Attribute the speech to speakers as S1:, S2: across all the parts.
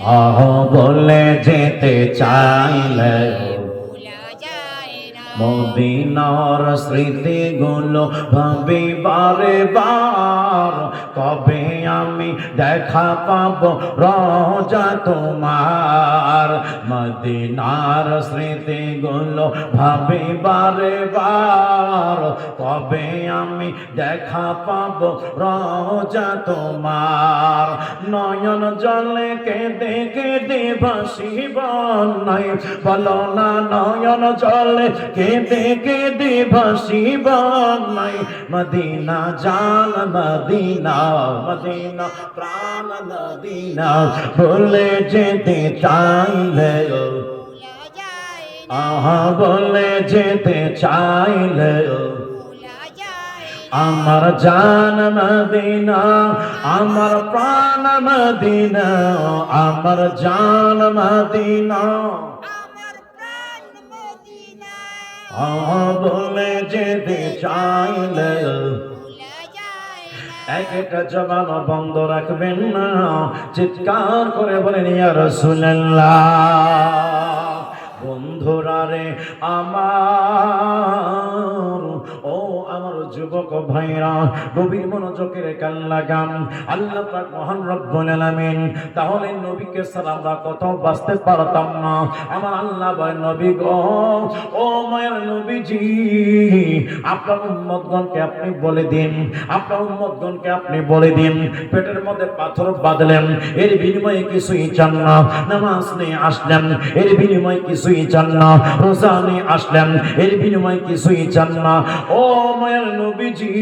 S1: আহ বলে যেতে চাইলে মদিনার স্মৃতিগুলো ভাবি বারে বার কবে আমি দেখা পাব রোজা তোমার। মদিনার স্মৃতিগুলো ভাবি বারে বার কবে আমি দেখা পাব রোজা তোমার? নয়ন জলে কেঁদে কেঁদে ভাসিব নাই। বলো না, নয়ন জলে কেঁদে কেঁদে ভাসিব নাই। মদিনা জান, মদিনা মদিনা প্রাণ মদিনা বলে যেতে চাইলে।
S2: ভোলা
S1: আহা, বলে যেতে চাইলে।
S2: ভোলা
S1: আমার জান মদিনা আমার প্রাণ মদিনা আমার জান মদিনা বলে যেতে চাইলে।
S2: ভোলা
S1: একটা জবান বন্ধ রাখবেন না। চিৎকার করে বলেন ইয়া রাসূলুল্লাহ বন্ধুরা রে আমার যুবক ভাইরা গভীর মনোযোগের কান লাগাম আল্লাহ পাক মহান রব্বুল আলামিন, তাহলে নবীকে ছাড়া আমরা কত বাঁচতে পারতাম না। আমার আল্লাহ বলে নবী গো, ও মায়ের নবীজি, আপনার উম্মতগণকে আপনি বলে দিন, আপনার উম্মতগণকে আপনি বলে দিন। পেটের মধ্যে পাথর বাঁধলেন, এর বিনিময়ে কিছুই চান না। নামাজ নিয়ে আসলেন, এর বিনিময়ে কিছুই চান না। রোজা নিয়ে আসলেন, এর বিনিময়ে কিছুই চান না। ও মায়ের নবীজি,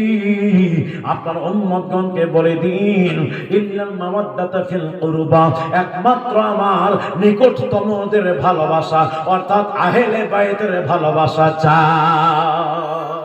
S1: আপনার উম্মতগণকে বলে দিন ইল্লাল মাওয়াদ্দাতা ফিল কুরবা একমাত্র আমার নিকটতমদের ভালোবাসা, অর্থাৎ আহেলে বাইতের ভালোবাসা চায়